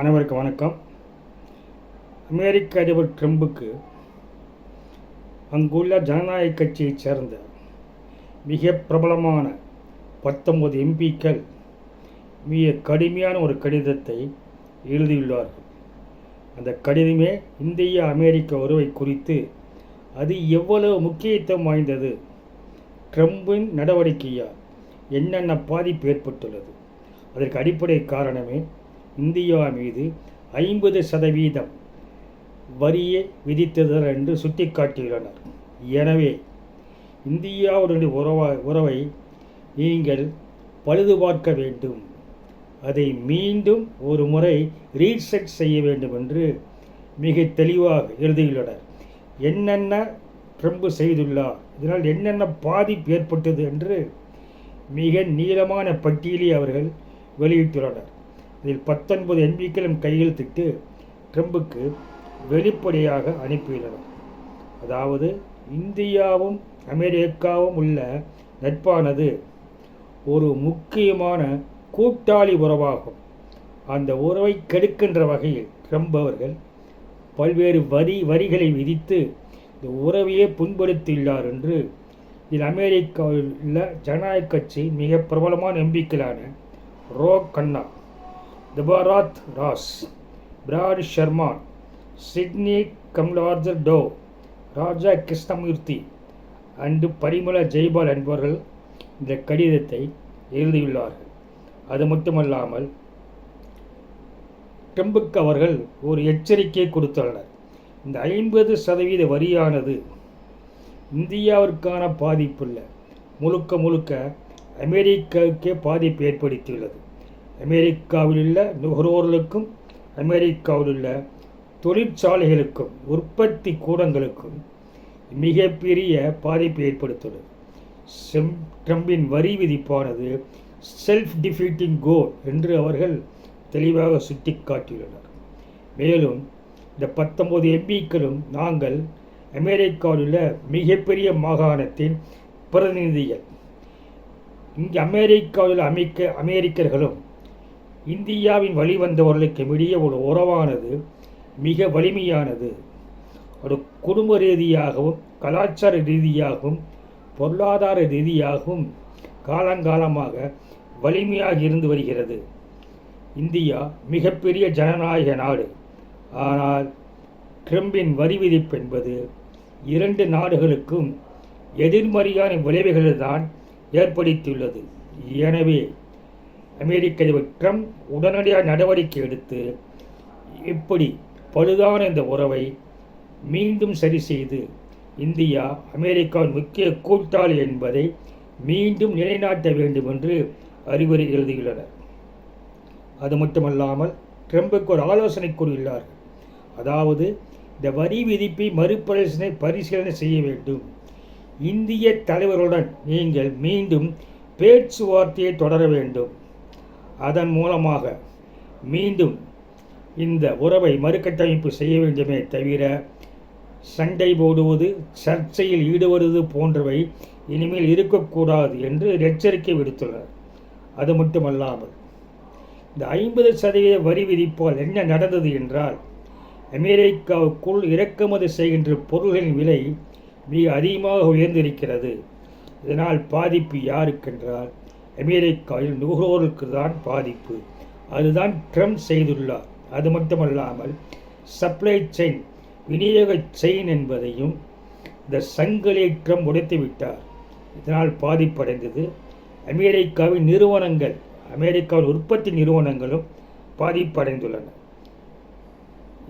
அனைவருக்கும் வணக்கம். அமெரிக்க அதிபர் ட்ரம்புக்கு அங்குள்ள ஜனநாயக கட்சியைச் சேர்ந்த மிக பிரபலமான பத்தொன்பது எம்பிக்கள் மிக கடுமையான ஒரு கடிதத்தை எழுதியுள்ளார்கள். அந்த கடிதமே இந்திய அமெரிக்க உறவை குறித்து அது எவ்வளவு முக்கியத்துவம் வாய்ந்தது ட்ரம்பின் நடவடிக்கையால் என்னென்ன பாதிப்பு ஏற்பட்டுள்ளது அதற்கு அடிப்படை காரணமே இந்தியா மீது ஐம்பது சதவீதம் வரியை விதித்தனர் என்று சுட்டிக்காட்டியுள்ளனர். எனவே இந்தியாவுடைய உறவா உறவை நீங்கள் பழுதுபார்க்க வேண்டும். அதை மீண்டும் ஒரு முறை ரீசெட் செய்ய வேண்டும் என்று மிக தெளிவாக எழுதியுள்ளனர். என்னென்ன ட்ரம்ப் செய்துள்ளார்? இதனால் என்னென்ன பாதிப்பு ஏற்பட்டது என்று மிக நீளமான பட்டியலை அவர்கள் வெளியிட்டுள்ளனர். இதில் பத்தொன்பது எம்பிக்களும் கையெழுத்திட்டு ட்ரம்புக்கு வெளிப்படையாக அனுப்பியுள்ளனர். அதாவது இந்தியாவும் அமெரிக்காவும் உள்ள நட்பானது ஒரு முக்கியமான கூட்டாளி உறவாகும். அந்த உறவை கெடுக்கின்ற வகையில் ட்ரம்ப் அவர்கள் பல்வேறு வரி வரிகளை விதித்து இந்த உறவையே புண்படுத்தியுள்ளார் என்று இதில் அமெரிக்காவில் உள்ள ஜனநாயக கட்சி மிக பிரபலமான எம்பிக்களான ரோ கண்ணா துபாராத் ராஸ் Brad Sharma Sydney கம்லார்ஜர் to Raja Krishnamoorthi and Pramila Jayapal என்பவர்கள் இந்த கடிதத்தை எழுதியுள்ளார்கள். அது மட்டுமல்லாமல் ட்ரம்புக்கு அவர்கள் ஒரு எச்சரிக்கை கொடுத்துள்ளனர். இந்த ஐம்பது சதவீத வரியானது இந்தியாவிற்கான பாதிப்பில்லை முழுக்க முழுக்க அமெரிக்காவுக்கே பாதிப்பு ஏற்படுத்தியுள்ளது. அமெரிக்காவில் உள்ள நுகர்வோர்களுக்கும் அமெரிக்காவில் உள்ள தொழிற்சாலைகளுக்கும் உற்பத்தி கூடங்களுக்கும் மிகப்பெரிய பாதிப்பை ஏற்படுத்துள்ளது செம் ட்ரம்பின் வரி விதிப்பானது செல்ஃப் டிஃபீட்டிங் கோல் என்று அவர்கள் தெளிவாக சுட்டிக்காட்டியுள்ளனர். மேலும் இந்த பத்தொன்பது எம்பிக்களும் நாங்கள் அமெரிக்காவில் உள்ள மிகப்பெரிய மாகாணத்தின் பிரதிநிதிகள். இங்கே அமெரிக்காவில் அமைக்க அமெரிக்கர்களும் இந்தியாவின் வழிவந்தவர்களுக்கு இடையே ஒரு உறவானது மிக வலிமையானது. ஒரு குடும்ப ரீதியாகவும் கலாச்சார ரீதியாகவும் பொருளாதார ரீதியாகவும் காலங்காலமாக வலிமையாக இருந்து வருகிறது. இந்தியா மிகப்பெரிய ஜனநாயக நாடு. ஆனால் ட்ரம்பின் வரி விதிப்பு என்பது இரண்டு நாடுகளுக்கும் எதிர்மறையான விளைவுகளை தான் ஏற்படுத்தியுள்ளது. எனவே அமெரிக்க அதிபர் ட்ரம்ப் உடனடியாக நடவடிக்கை எடுத்து இப்படி பழுதான இந்த உறவை மீண்டும் சரி செய்து இந்தியா அமெரிக்காவின் முக்கிய கூட்டாளி என்பதை மீண்டும் நிலைநாட்ட வேண்டும் என்று அறிவுரை எழுதியுள்ளனர் அது மட்டுமல்லாமல் ட்ரம்புக்கு ஒரு ஆலோசனை கூறியுள்ளார்கள் அதாவது இந்த வரி விதிப்பை மறுபரிசீலனை பரிசீலனை செய்ய வேண்டும். இந்திய தலைவருடன் நீங்கள் மீண்டும் பேச்சுவார்த்தையை தொடர வேண்டும். அதன் மூலமாக மீண்டும் இந்த உறவை மறுகட்டமைப்பு செய்ய வேண்டுமே தவிர சண்டை போடுவது சர்ச்சையில் ஈடுபடுவது போன்றவை இனிமேல் இருக்கக்கூடாது என்று எச்சரிக்கை விடுத்துள்ளனர் அது மட்டுமல்லாமல் இந்த ஐம்பது சதவீத வரி விதிப்பால் என்ன நடந்தது என்றால் அமெரிக்காவுக்குள் இறக்குமதி செய்கின்ற பொருள்களின் விலை மிக அதிகமாக உயர்ந்திருக்கிறது. இதனால் பாதிப்பு யாருக்கென்றால் அமெரிக்காவில் நுகர்வோருக்கு தான் பாதிப்பு. அதுதான் ட்ரம்ப் செய்துள்ளார். அது மட்டுமல்லாமல் சப்ளை செயின் விநியோக செயின் என்பதையும் இந்த சங்கிலியை ட்ரம்ப் உடைத்துவிட்டார் இதனால் பாதிப்படைந்தது. அமெரிக்காவின் நிறுவனங்கள் அமெரிக்காவின் உற்பத்தி நிறுவனங்களும் பாதிப்படைந்துள்ளன.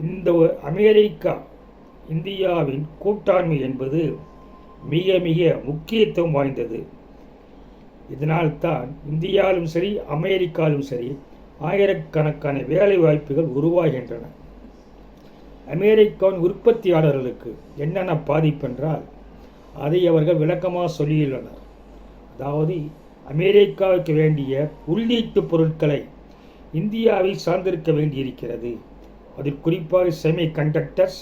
இந்த அமெரிக்கா இந்தியாவின் கூட்டாண்மை என்பது மிக மிக முக்கியத்துவம் வாய்ந்தது. இதனால்தான் இந்தியாவிலும் சரி அமெரிக்காவிலும் சரி ஆயிரக்கணக்கான வேலை வாய்ப்புகள் உருவாகின்றன. அமெரிக்காவின் உற்பத்தியாளர்களுக்கு என்னென்ன பாதிப்பென்றால் அதை அவர்கள் விளக்கமாக சொல்லியுள்ளனர். அதாவது அமெரிக்காவுக்கு வேண்டிய உள்ளீட்டு பொருட்களை இந்தியாவை சார்ந்திருக்க வேண்டியிருக்கிறது. அதில் குறிப்பாக செமி கண்டக்டர்ஸ்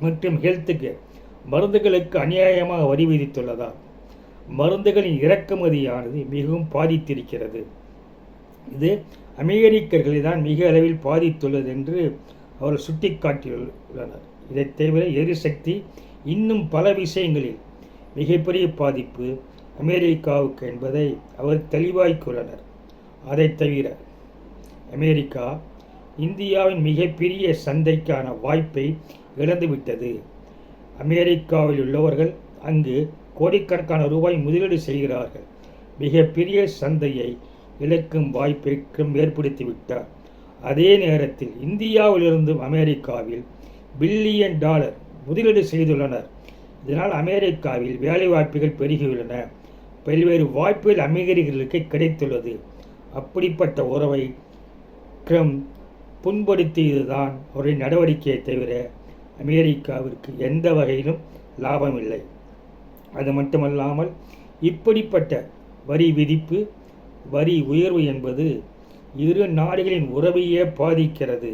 மற்றும் ஹெல்த்துக்கு மருந்துகளுக்கு அநியாயமாக வரி விதித்துள்ளதால். மருந்துகளின் இறக்குமதியானது மிகவும் பாதித்திருக்கிறது. இது அமெரிக்கர்களை தான் மிக அளவில் பாதித்துள்ளது என்று அவர் சுட்டிக்காட்டியுள்ளனர். இதைத் தவிர எரிசக்தி இன்னும் பல விஷயங்களில் மிகப்பெரிய பாதிப்பு அமெரிக்காவுக்கு என்பதை அவர் தெளிவாய் கூறினர். அதைத் தவிர அமெரிக்கா இந்தியாவின் மிகப்பெரிய சந்தைக்கான வாய்ப்பை இழந்துவிட்டது. அமெரிக்காவில் உள்ளவர்கள் அங்கு கோடிக்கணக்கான ரூபாய் முதலீடு செய்கிறார்கள். மிகப்பெரிய சந்தையை இழக்கும் வாய்ப்பை ட்ரம்ப் ஏற்படுத்திவிட்டார். அதே நேரத்தில் இந்தியாவிலிருந்தும் அமெரிக்காவில் பில்லியன் டாலர் முதலீடு செய்துள்ளனர். இதனால் அமெரிக்காவில் வேலைவாய்ப்புகள் பெருகியுள்ளன. பல்வேறு வாய்ப்புகள் அமெரிக்கர்களுக்கு கிடைத்துள்ளது. அப்படிப்பட்ட உறவை ட்ரம்ப் புண்படுத்தியதுதான் அவருடைய நடவடிக்கையை தவிர அமெரிக்காவிற்கு எந்த வகையிலும் லாபம் இல்லை அது மட்டுமல்லாமல் இப்படிப்பட்ட வரி விதிப்பு வரி உயர்வு என்பது இரு நாடுகளின் உறவையே பாதிக்கிறது.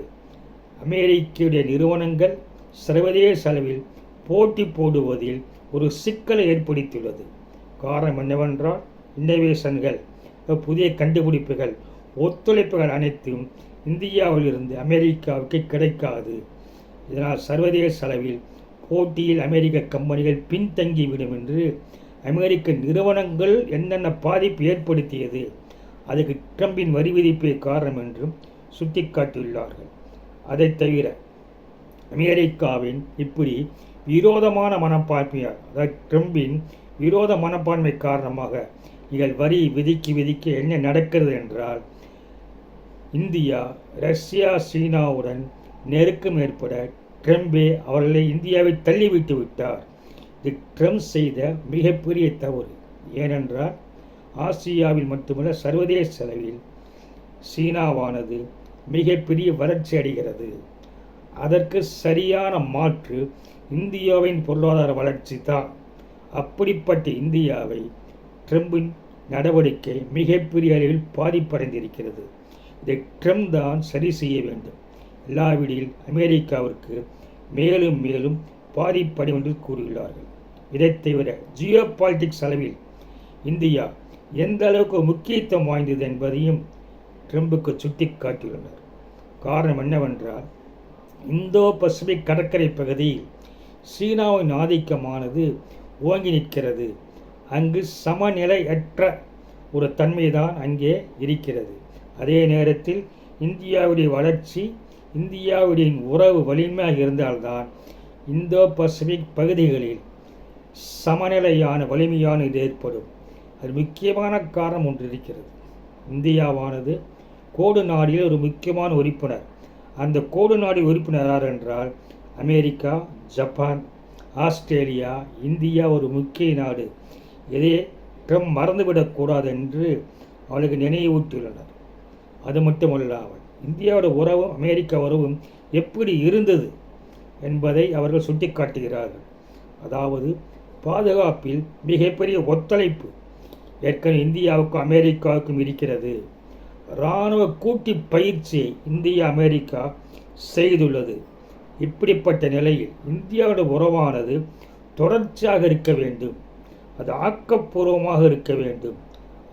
அமெரிக்கருடைய நிறுவனங்கள் சர்வதேச அளவில் போட்டி போடுவதில் ஒரு சிக்கலை ஏற்படுத்தியுள்ளது. காரணம் என்னவென்றால் இன்னோவேஷன்கள் புதிய கண்டுபிடிப்புகள் ஒத்துழைப்புகள் அனைத்தும் இந்தியாவிலிருந்து அமெரிக்காவுக்கு கிடைக்காது. இதனால் சர்வதேச அளவில் போட்டியில் அமெரிக்க கம்பெனிகள் பின்தங்கிவிடும் என்று அமெரிக்க நிறுவனங்கள் என்னென்ன பாதிப்பு ஏற்படுத்தியது? அதுக்கு ட்ரம்பின் வரி விதிப்பே காரணம் என்றும் சுட்டிக்காட்டியுள்ளார்கள். அதை தவிர அமெரிக்காவின் இப்படி விரோதமான மனப்பான்மையால் அதாவது ட்ரம்பின் விரோத மனப்பான்மை காரணமாக நீங்கள் வரி விதிக்க விதிக்க என்ன நடக்கிறது என்றால் இந்தியா ரஷ்யா சீனாவுடன் நெருக்கம் ஏற்பட ட்ரம்பே அவர்களை இந்தியாவை தள்ளிவிட்டு விட்டார். இது ட்ரம்ப் செய்த மிகப்பெரிய தவறு. ஏனென்றால் ஆசியாவில் மட்டுமல்ல சர்வதேச செலவில் சீனாவானது மிகப்பெரிய வளர்ச்சி அடைகிறது. அதற்கு சரியான மாற்று இந்தியாவின் பொருளாதார வளர்ச்சி தான். அப்படிப்பட்ட இந்தியாவை ட்ரம்பின் நடவடிக்கை மிகப்பெரிய அளவில் பாதிப்படைந்திருக்கிறது. இதை ட்ரம்ப் தான் சரி செய்ய வேண்டும். இல்லாவிடில் அமெரிக்காவிற்கு மேலும் மேலும் பாதிப்படை என்று கூறுகிறார்கள். இதைத் தவிர ஜியோ பாலிட்டிக்ஸ் அளவில் இந்தியா எந்த அளவுக்கு முக்கியத்துவம் வாய்ந்தது என்பதையும் ட்ரம்புக்கு சுட்டிக்காட்டியுள்ளனர். காரணம் என்னவென்றால் இந்தோ பசிபிக் கடற்கரை பகுதியில் சீனாவின் ஆதிக்கமானது ஓங்கி நிற்கிறது. அங்கு சமநிலையற்ற ஒரு தன்மைதான் அங்கே இருக்கிறது. அதே நேரத்தில் இந்தியாவுடைய வளர்ச்சி இந்தியாவுடன் உறவு வலிமையாக இருந்தால்தான் இந்தோ பசிபிக் பகுதிகளில் சமநிலையான வலிமையான இது ஏற்படும். அது முக்கியமான காரணம் ஒன்று இருக்கிறது. இந்தியாவானது கோடு நாடில் ஒரு முக்கியமான உறுப்பினர். அந்த கோடு நாடு உறுப்பினர் யார் என்றால் அமெரிக்கா ஜப்பான் ஆஸ்திரேலியா இந்தியா ஒரு முக்கிய நாடு. இதை ட்ரம்ப் மறந்துவிடக்கூடாது என்று அவளுக்கு நினைவூட்டியுள்ளனர். அது மட்டுமல்லாமல் இந்தியாவோட உறவும் அமெரிக்க உறவும் எப்படி இருந்தது என்பதை அவர்கள் சுட்டிக்காட்டுகிறார்கள். அதாவது பாதுகாப்பில் மிகப்பெரிய ஒத்துழைப்பு ஏற்கனவே இந்தியாவுக்கும் அமெரிக்காவுக்கும் இருக்கிறது. இராணுவ கூட்டி பயிற்சியை இந்தியா அமெரிக்கா செய்துள்ளது. இப்படிப்பட்ட நிலையில் இந்தியாவோட உறவானது தொடர்ச்சியாக இருக்க வேண்டும். அது ஆக்கப்பூர்வமாக இருக்க வேண்டும்.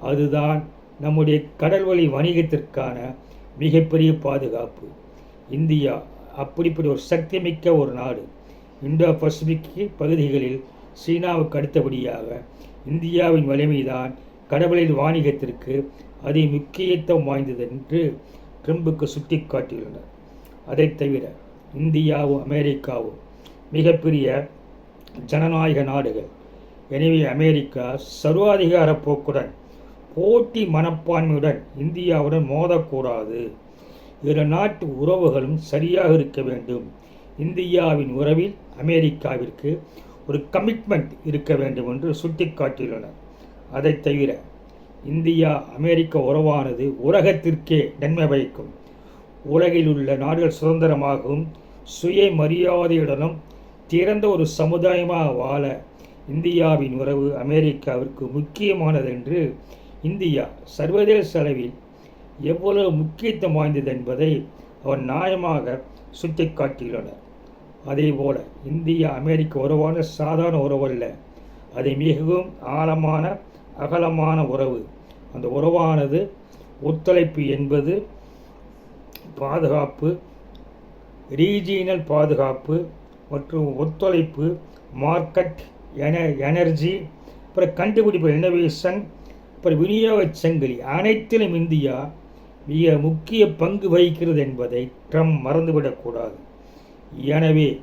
அதுதான் நம்முடைய கடல்வழி வணிகத்திற்கான மிகப்பெரிய பாதுகாப்பு. இந்தியா அப்படிப்பட்ட ஒரு சக்திமிக்க ஒரு நாடு. இந்தோ பசிபிக் பகுதிகளில் சீனாவுக்கு அடுத்தபடியாக இந்தியாவின் வலிமைதான் கடவுளின் வாணிகத்திற்கு அதி முக்கியத்துவம் வாய்ந்தது என்று ட்ரம்புக்கு சுட்டிக்காட்டியுள்ளனர். அதைத் தவிர இந்தியாவும் அமெரிக்காவும் மிகப்பெரிய ஜனநாயக நாடுகள். எனவே அமெரிக்கா சர்வாதிகார போக்குடன் போட்டி மனப்பான்மையுடன் இந்தியாவுடன் மோதக்கூடாது. இரு நாட்டு உறவுகளும் சரியாக இருக்க வேண்டும். இந்தியாவின் உறவில் அமெரிக்காவிற்கு ஒரு கமிட்மெண்ட் இருக்க வேண்டும் என்று சுட்டிக்காட்டியுள்ளனர். அதை தவிர இந்தியா அமெரிக்க உறவானது உலகத்திற்கே நன்மை பயக்கும். உலகில் உள்ள நாடுகள் சுதந்திரமாகவும் சுயமரியாதையுடனும் திறந்த ஒரு சமுதாயமாக வாழ இந்தியாவின் உறவு அமெரிக்காவிற்கு முக்கியமானது என்று இந்தியா சர்வதேச அளவில் எவ்வளவு முக்கியத்துவம் வாய்ந்தது என்பதை அவர் நியாயமாக சுட்டி சுட்டிக்காட்டியுள்ளனர் அதேபோல இந்தியா அமெரிக்க உறவான சாதாரண உறவு அல்ல. அது மிகவும் ஆழமான அகலமான உறவு. அந்த உறவானது ஒத்துழைப்பு என்பது பாதுகாப்பு ரீஜியனல் பாதுகாப்பு மற்றும் ஒத்துழைப்பு மார்க்கெட் என எனர்ஜி அப்புறம் கண்டுபிடிப்பு இனோவேஷன் அப்புறம் விநியோகச் சங்கிலி அனைத்திலும் இந்தியா மிக முக்கிய பங்கு வகிக்கிறது என்பதை ட்ரம்ப் மறந்துவிடக்கூடாது. எனவே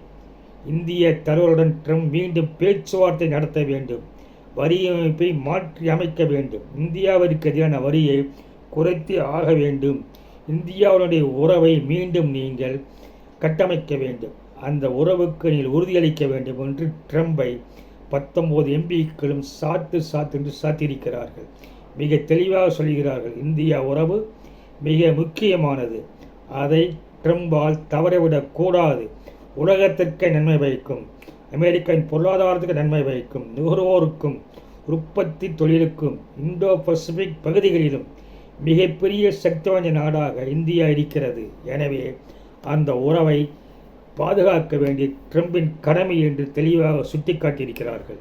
இந்திய தலைவருடன் ட்ரம்ப் மீண்டும் பேச்சுவார்த்தை நடத்த வேண்டும். வரி அமைப்பை மாற்றி அமைக்க வேண்டும். இந்தியாவிற்கு எதிரான வரியை குறைத்து ஆக வேண்டும். இந்தியாவுடைய உறவை மீண்டும் நீங்கள் கட்டமைக்க வேண்டும். அந்த உறவுக்கு நீங்கள் உறுதியளிக்க வேண்டும் என்று ட்ரம்பை பத்தொம்போது எம்பிக்களும் சாத்து சாத்து என்று சாத்தியிருக்கிறார்கள். மிக தெளிவாக சொல்கிறார்கள் இந்தியா உறவு மிக முக்கியமானது. அதை ட்ரம்பால் தவறவிடக் கூடாது. உலகத்திற்கு நன்மை பயக்கும். அமெரிக்காவின் பொருளாதாரத்துக்கு நன்மை பயக்கும். நுகர்வோருக்கும் உற்பத்தி தொழிலுக்கும் இந்தோ பசிபிக் பகுதிகளிலும் மிகப்பெரிய சக்தி வாய்ந்த நாடாக இந்தியா இருக்கிறது. எனவே அந்த உறவை பாதுகாக்க வேண்டிய ட்ரம்பின் கடமை என்று தெளிவாக சுட்டிக்காட்டியிருக்கிறார்கள்.